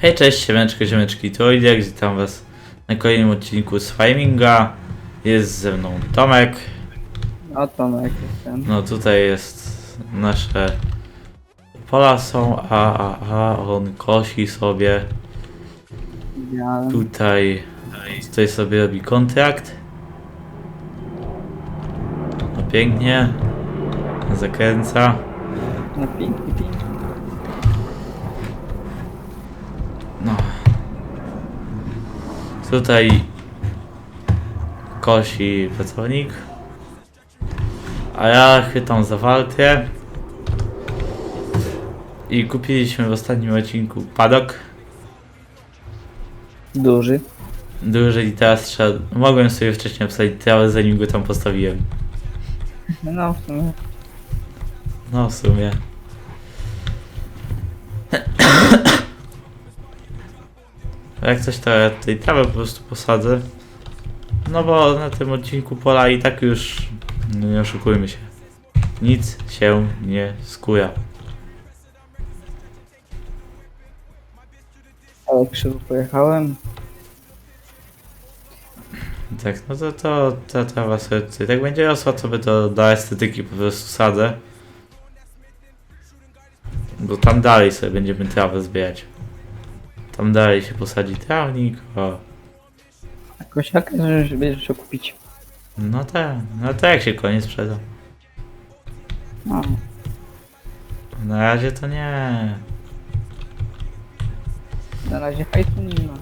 Hej, cześć, siemeczko, ziomeczki, tu Iliak, witam was na kolejnym odcinku z Fiminga. Jest ze mną Tomek, A Tomek jestem. no tutaj jest nasze pola są, a, a, a on kosi sobie, Widziałem. tutaj, tutaj sobie robi kontrakt. No pięknie, zakręca. No pięknie, pięknie. No. Tutaj kosi pracownik. A ja chwytam za walkę. I kupiliśmy w ostatnim odcinku padok. Duży. Duży i teraz trzeba... Mogłem sobie wcześniej obsadzić trawę zanim go tam postawiłem. No w sumie. No w sumie. Jak coś to ja tej trawę po prostu posadzę. No bo na tym odcinku pola i tak już, no nie oszukujmy się, nic się nie skuja. Ale krzywo pojechałem. Tak, no to, to ta trawa sobie tutaj tak będzie rosła, to by to dla estetyki po prostu sadzę. Bo tam dalej sobie będziemy trawę zbierać. Tam dalej się posadzi trawnik, o. A kosiarkę że będziesz kupić. No tak, no to jak się koniec sprzeda? No. Na razie to nie. Na razie hajsu nie ma.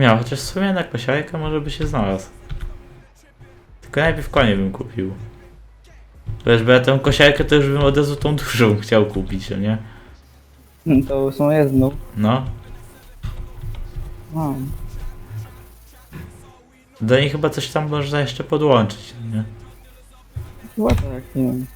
Miał, chociaż w sumie na kosiarkę może by się znalazł. Tylko najpierw konie bym kupił. Wiesz, bo ja tę kosiarkę to już bym od razu tą dużą chciał kupić, no nie? To są jedną. No. No. Do niej chyba coś tam można jeszcze podłączyć, nie? Chyba tak, nie wiem.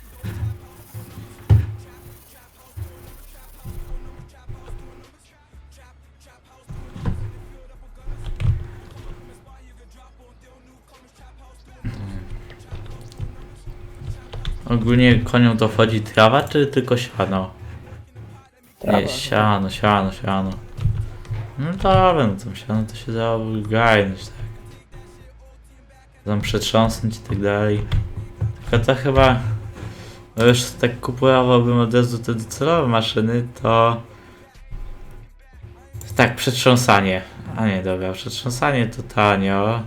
Ogólnie koniom to wchodzi trawa, czy tylko siano? Trawa. Nie, siano, siano, siano. No dobra, no tam siano to się dało gajnąć, tak. Tam przetrząsnąć i tak dalej. Tylko to chyba... No już tak kupowałbym od razu te docelowe maszyny, to... Tak, przetrząsanie. A nie, dobra, przetrząsanie to tanio.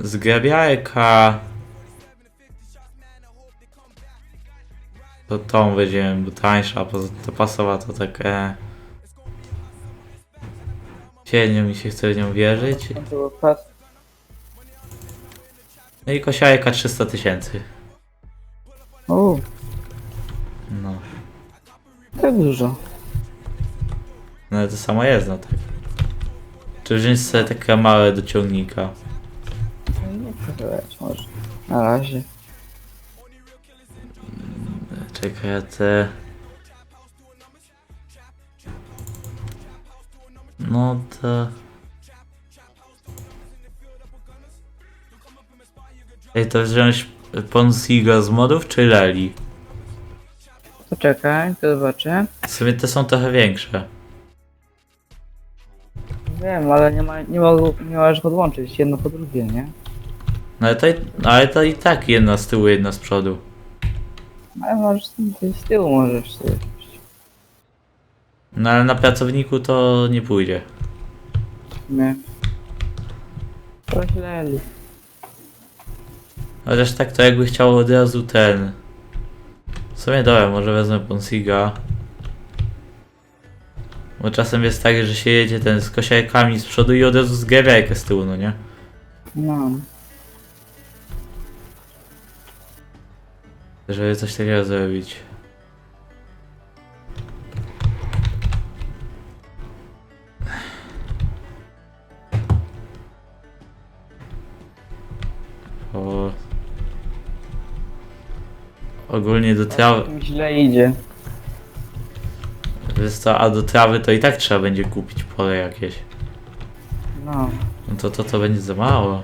Zgrabiarka... To tą weźmiemy, bo tańsza, a poza ta pasowa to tak e... Średnio mi się chce w nią wierzyć. Było pas. No i kosiarka 300 tysięcy. O, No. tak dużo. No ale to samo jest, no tak. Czy wziąć sobie takie małe do ciągnika? No Nie przeżywać może. Na razie. Czekaj, ja te... No to... Ej, to wziąć Ponsiga z modów czy Leli? Poczekaj, to zobaczę. W sumie te są trochę większe. Wiem, ale nie ma, nie mogą, nie możesz podłączyć jedno po drugie, nie? No ale to, i, ale to i tak jedna z tyłu, jedna z przodu. Ale możesz z tyłu możesz sobie. No ale na pracowniku to nie pójdzie. Nie. Pośleli. Chociaż tak to jakby chciał od razu ten. W sumie dobra, może wezmę Ponsiga. Bo czasem jest tak, że się jedzie ten z kosiarkami z przodu i od razu z grabiarkę z tyłu, no nie? No. Żeby coś takiego zrobić. Ogólnie do trawy, Mi źle idzie. wiesz co, a do trawy to i tak trzeba będzie kupić pole jakieś. No. No to to, to będzie za mało.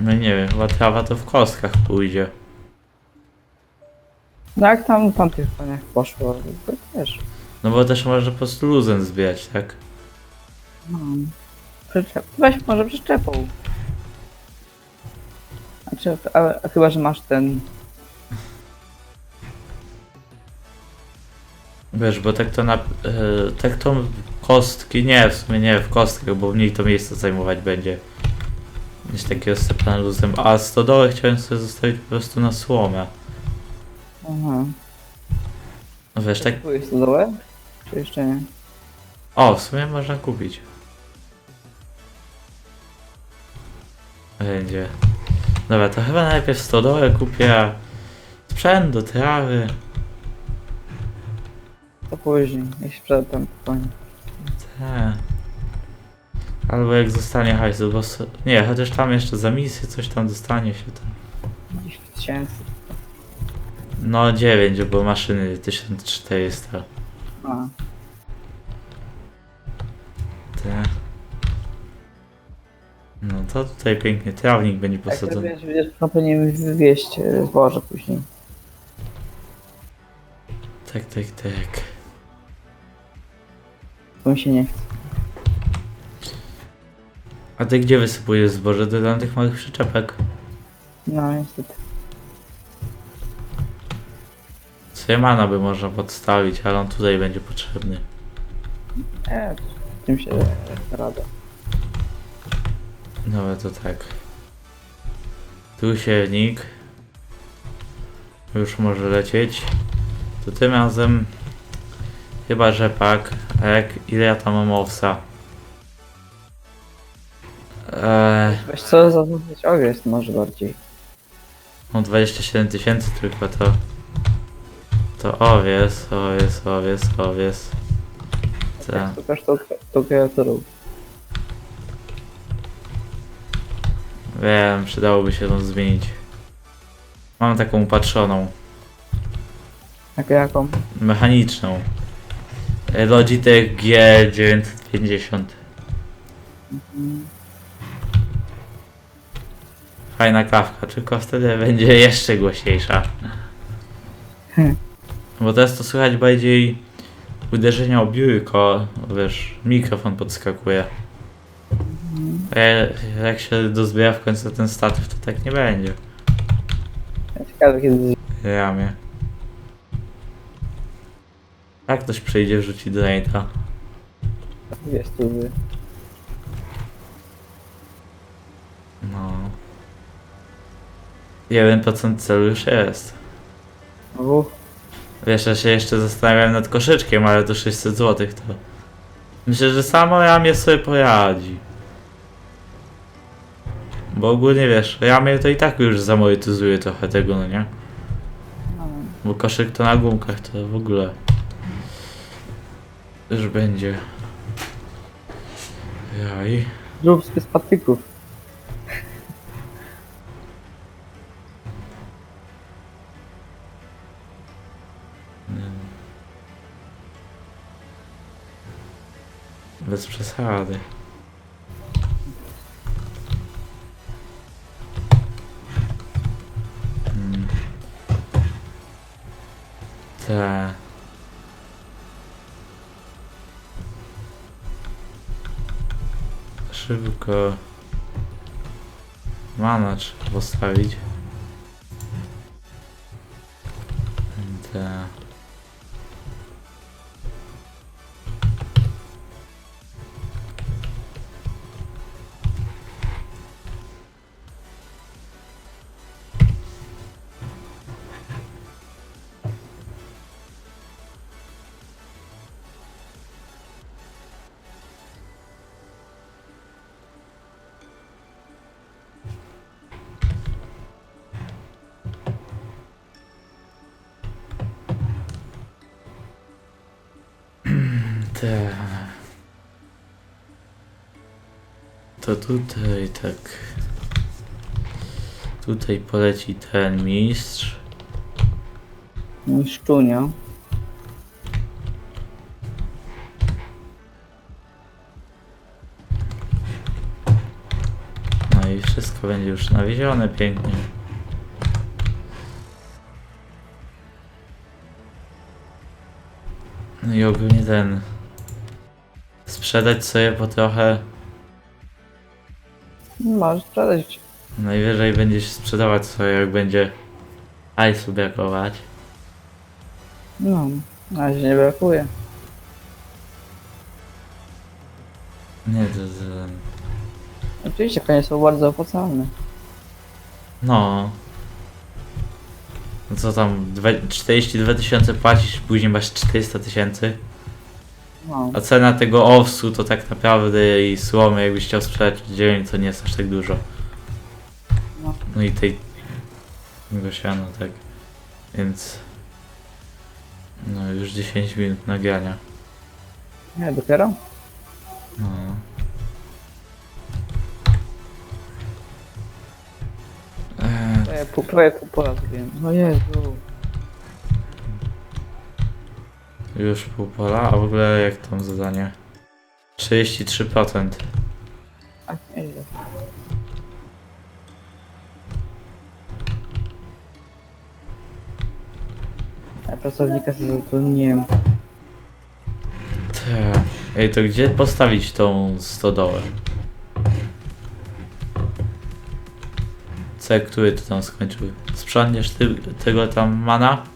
No nie wiem, chyba trawa to w kostkach pójdzie. No jak tam w tamtych paniach poszło, to też. No bo też można po prostu luzem zbijać, tak? No. Przyczep. Weź może przyczepą. Znaczy, ale chyba, że masz ten... Wiesz, bo tak to na... e, tak to kostki, nie, w sumie nie w kostkach, bo mniej to miejsce zajmować będzie. Niż takiego sypane luzem. A stodołę chciałem sobie zostawić po prostu na słomę. Aha. No wiesz, tak... Tu jest to? Czy jeszcze nie? O, w sumie można kupić. Będzie. Dobra, to chyba najpierw stodołę kupię sprzęt do trawy. To później, jeśli przedtem konie. Te. Albo jak zostanie hajsu, bo... s- Nie, chociaż tam jeszcze za misję coś tam dostanie się tam. 10 tysięcy. No 9, bo maszyny 1400. A, Te. No to tutaj pięknie trawnik będzie posadzony. wiesz, no powinien wywieźć e, zboże później. Tak, tak, tak. To mi się nie chce. A ty gdzie wysypujesz zboże? Do tych małych przyczepek. No niestety. Sejmana by można podstawić, ale on tutaj będzie potrzebny. E, z tym się rada. Dobra, to tak. Tu siewnik. Już może lecieć. To tym razem chyba rzepak. A jak ile ja tam mam owsa? Eee, Weź co zaznaczyć owiec może bardziej. mam 27 tysięcy tylko to. To owies, owies, owies, owies. Tak. Jak to sztukę, sztukę to rób. Wiem, przydałoby się to zmienić. Mam taką upatrzoną. Jak jaką? mechaniczną. Logitech G950. Fajna kawka, tylko wtedy będzie jeszcze głośniejsza. Hmm. Bo teraz to słychać bardziej uderzenia o biurko, wiesz, mikrofon podskakuje. Ja- jak się dozbiera w końcu ten statyw, to tak nie będzie. Ciekawe kiedy Jamie. Jak ktoś przyjdzie rzuci jest tu wy. No. 1% celu już jest. Znowu? Wiesz, ja się jeszcze zastanawiałem nad koszyczkiem, ale to 600 zł to... Myślę, że samo Jamie sobie poradzi. Bo ogólnie wiesz, Jamie to i tak już zamonetyzuje trochę tego, no nie? No. Bo koszyk to na gumkach to w ogóle... Już będzie. Jaj. Zrób z patyków. Bez przesady. Te. Szybko. Mana trzeba postawić. Te. To tutaj tak. Tutaj poleci ten mistrz. Miszczunia. No i wszystko będzie już nawiezione pięknie. No i ogólnie ten... Sprzedać sobie po trochę. Możesz sprzedać. Najwyżej będziesz sprzedawać sobie, jak będzie hajsu brakować. No, na razie nie brakuje. Nie, to... to Oczywiście konie są bardzo opłacalne. no... No co tam, dwa- 42 tysiące płacisz, później masz 400 tysięcy. No, A cena tego owsu to tak naprawdę i słomy, jakbyś chciał sprzedać oddzielnie, to nie jest aż tak dużo. no. No i tej... tego siana, tak. Więc... No już 10 minut nagrania. Nie, dopiero? No. Eee, Prawie pół, prawie pół pola zrobiłem. No Jezu. Już pół pola, a w ogóle jak tam zadanie? 33%. A, nieźle. Ja pracownika sobie zatrudniłem. Te. Ej, to gdzie postawić tą stodołę? C, który ty tam skończył? Sprzątniesz ty, tego tam mana?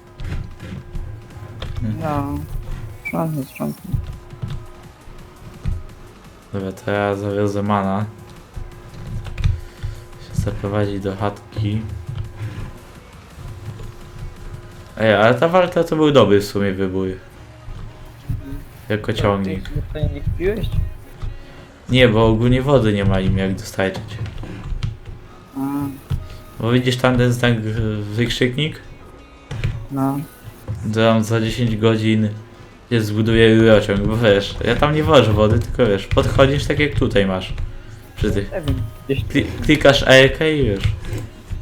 No. Sprzątnę, sprzątnę. Dobra, to ja zawiozę mana. Się zaprowadzić do chatki. Ej, ale ta walka to był dobry w sumie wybór. Jako ciągnik. Ty, ty nie bo ogólnie wody nie ma im jak dostarczyć. A, Bo widzisz tam ten znak y, wykrzyknik? no. Tam za 10 godzin się zbuduje rurociąg, bo wiesz, ja tam nie wożę wody, tylko wiesz, podchodzisz tak jak tutaj masz. Przy tych. Kli klikasz EK i już.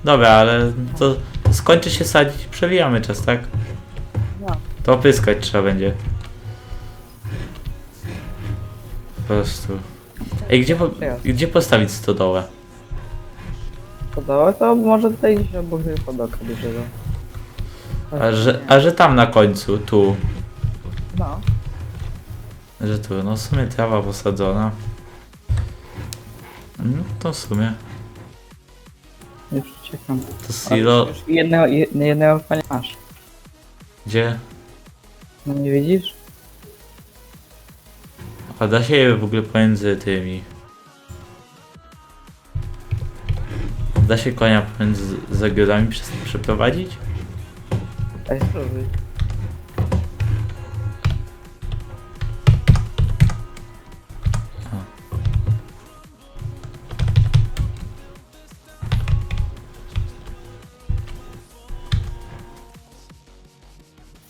Dobra, ale to skończy się sadzić i przewijamy czas, tak? No. To opyskać trzeba będzie. Po prostu. Ej, gdzie, po, gdzie postawić stodołę? Podoba to może tutaj gdzieś obok tego podoka dużego. A że, a że tam na końcu, tu. No. Że tu, no w sumie trawa posadzona. No to w sumie. Już czekam. To silo. Już jednego, je- jednego masz. Gdzie? No nie widzisz? A da się je w ogóle pomiędzy tymi. Da się konia pomiędzy zagrodami przez- przeprowadzić? Spróbuj.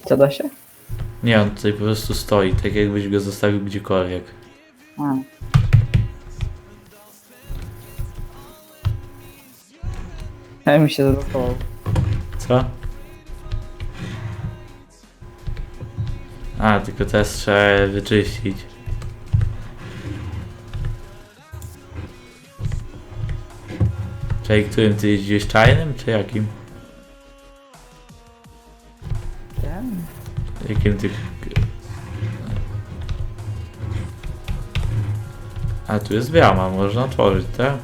Co da się? Nie, on tutaj po prostu stoi, tak jakbyś go zostawił gdziekolwiek. A. Ja mi się zablokował. Co? A, tylko teraz trzeba wyczyścić. Czyli którym ty jeździłeś czarnym, czy jakim? Jakim ty... A, tu jest brama, można otworzyć, tak?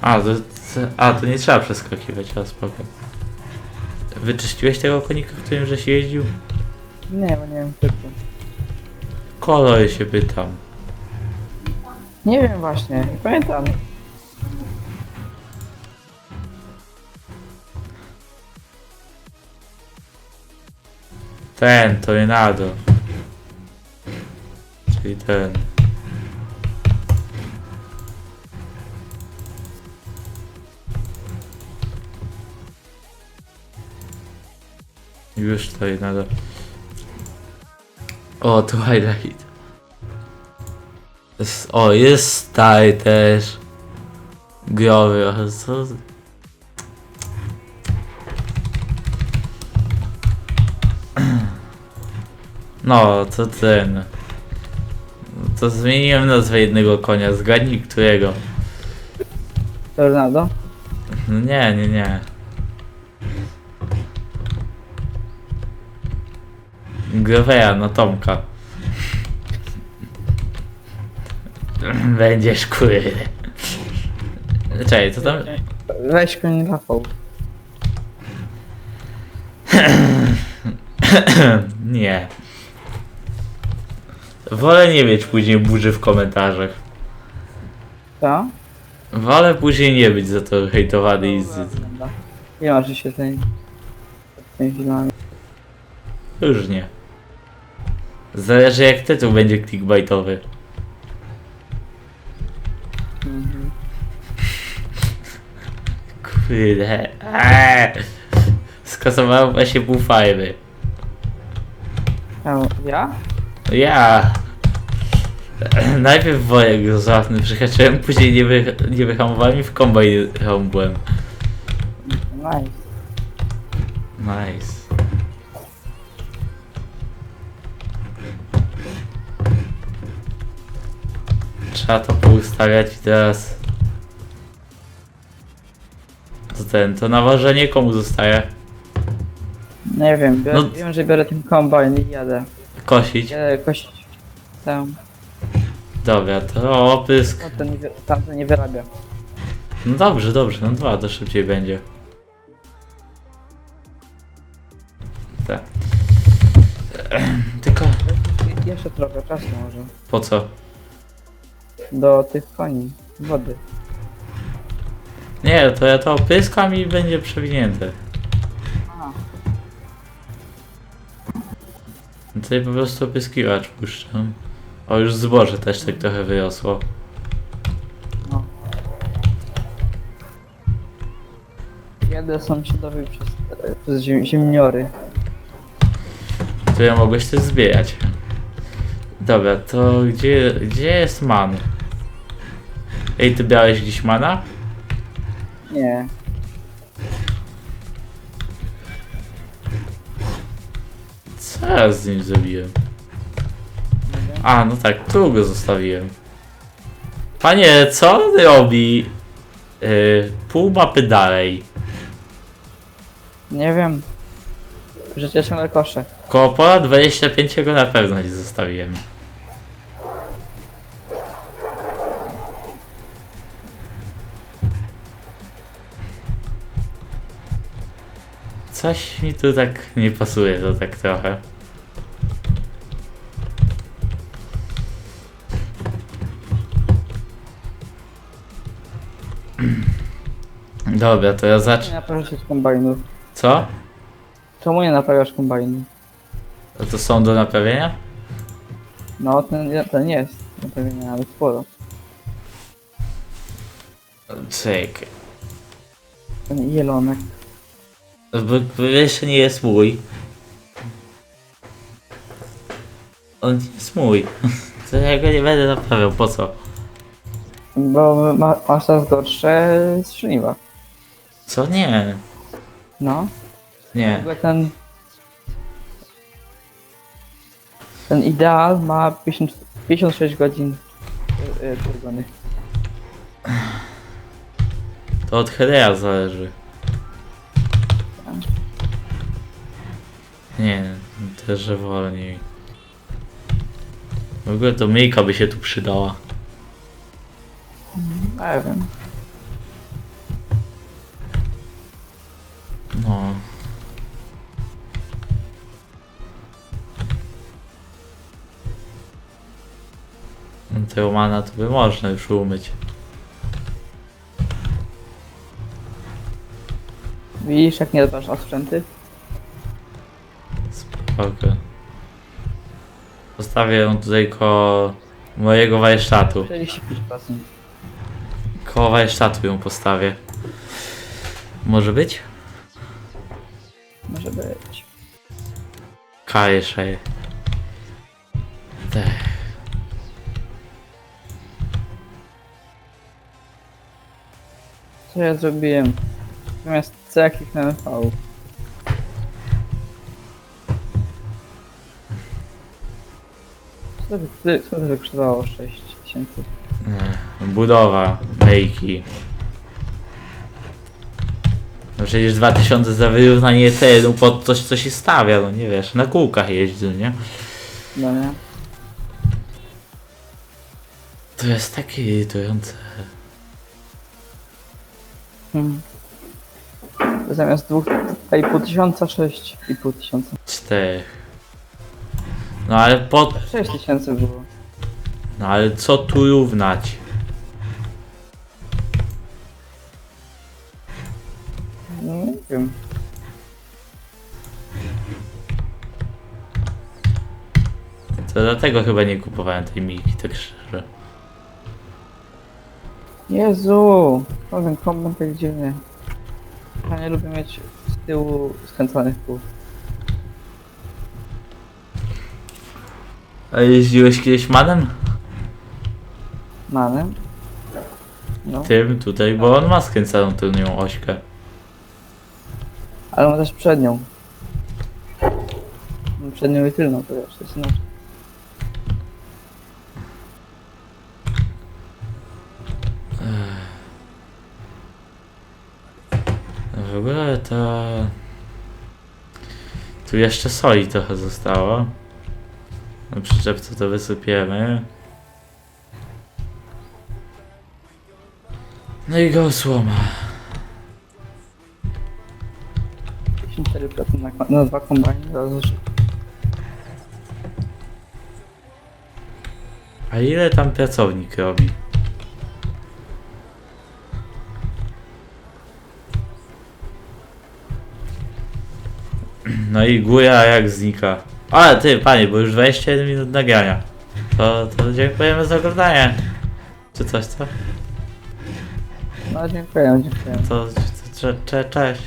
A, to, to, a, to nie trzeba przeskakiwać, a spoko. Wyczyściłeś tego konika, którym żeś jeździł? Nie, bo nie wiem typu. Kolor się pytam. Nie wiem właśnie, nie pamiętam. Ten, tornado. Czyli ten. Już tornado. O, Twilight. Jest, o, jest stary też. Growy, ale co? No, to ten. To zmieniłem nazwę jednego konia. Zgadnij którego. Tornado? Nie, nie, nie. Groweja na Tomka. Będziesz kurde. Czekaj, co tam? Weź koń Rafał. nie. Wolę nie mieć później burzy w komentarzach. Co? Wolę później nie być za to hejtowany i z... Nie masz się tej... tymi filmami. Już nie. Zależy jak tytuł będzie clickbaitowy. Mhm. Kurde. Eee. Skasowałem właśnie pół fajny. Ja? Ja. Najpierw wojek rozważny przyhaczyłem, później nie, wy, nie wyhamowałem i w kombajn byłem. Nice. Nice. Trzeba to poustawiać i teraz... To ten, to naważenie komu zostaje? Nie wiem, biorę, No- wiem, że biorę ten kombajn i jadę. Kosić? Jadę kosić. Tam. Dobra, to opysk. No, ten nie, wy- nie wyrabia. No dobrze, dobrze, no dwa to szybciej będzie. Tak. Tylko Jeszcze trochę czasu może. po co? Do tych koni. Wody. Nie, to ja to opyskam i będzie przewinięte. Tutaj po prostu opyskiwacz puszczam. O, już zboże też tak trochę wyrosło. No. Jadę sąsiadowi przez, przez ziem, ziemniory. To ja mogłeś też zbierać. Dobra, to gdzie, gdzie jest man? Ej, ty brałeś gdzieś mana? Nie. Co ja z nim zrobiłem? A, no tak, tu go zostawiłem. Panie, co on robi? Yy, pół mapy dalej. Nie wiem. Życie ciągle kosze. Koło pola 25 go na pewno nie zostawiłem. Coś mi tu tak nie pasuje, to tak trochę. Dobra, to ja zacznę. naprawiasz kombajnów? Co? Czemu nie naprawiasz kombajnu? A to są do naprawienia? No, ten, ten jest. Naprawienia nawet sporo. Czekaj. Ten jelonek. Bo jeszcze nie jest mój. On nie jest mój. To ja go nie będę naprawiał, po co? Bo ma, masz teraz gorsze strzeliwa. Co? Nie. No. W Nie. ogóle ten... Ten ideal ma 50, 56 godzin y, y. To od Hedea zależy. Nie, też że wolniej. W ogóle to myjka by się tu przydała. Nie wiem. No. No Tego mana to by można już umyć. Widzisz jak nie dbasz o sprzęty? Spoko. Postawię ją tutaj koło mojego warsztatu. 45%. Koło warsztatu ją postawię. Może być? Może być. Kajesze. Tak. Co ja zrobiłem? Zamiast C kliknąłem V. Co co to wykrzywało 6 tysięcy? Budowa, mejki. No przecież 2000 za wyrównanie terenu pod coś, co się stawia, no nie wiesz, na kółkach jeździ, nie? No nie? To jest takie irytujące. Hmm. Zamiast dwóch, i pół tysiąca, sześć i pół tysiąca. Czterech. No ale po... Sześć tysięcy było. No ale co tu równać? No nie wiem. To dlatego chyba nie kupowałem tej Miki, tak szczerze. Jezu! Ten kombin tak dziwny. Ja nie lubię mieć z tyłu skręcanych kół. A jeździłeś kiedyś manem? Manem? No. Tym tutaj, bo on ma skręcaną tylnią ośkę. Ale mam też przednią. Przednią i tylną, to wiesz, to jest inaczej. W ogóle to... Tu jeszcze soli trochę zostało. Przyczepce to wysypiemy. No i go słoma. 54% na, ko- na dwa kombajny, zaraz A ile tam pracownik robi? No i góra jak znika. Ale ty, panie, bo już 21 minut nagrania. To, to dziękujemy za oglądanie. Czy coś, co? No dziękuję, dziękuję. To, to, to cze, cze, cześć.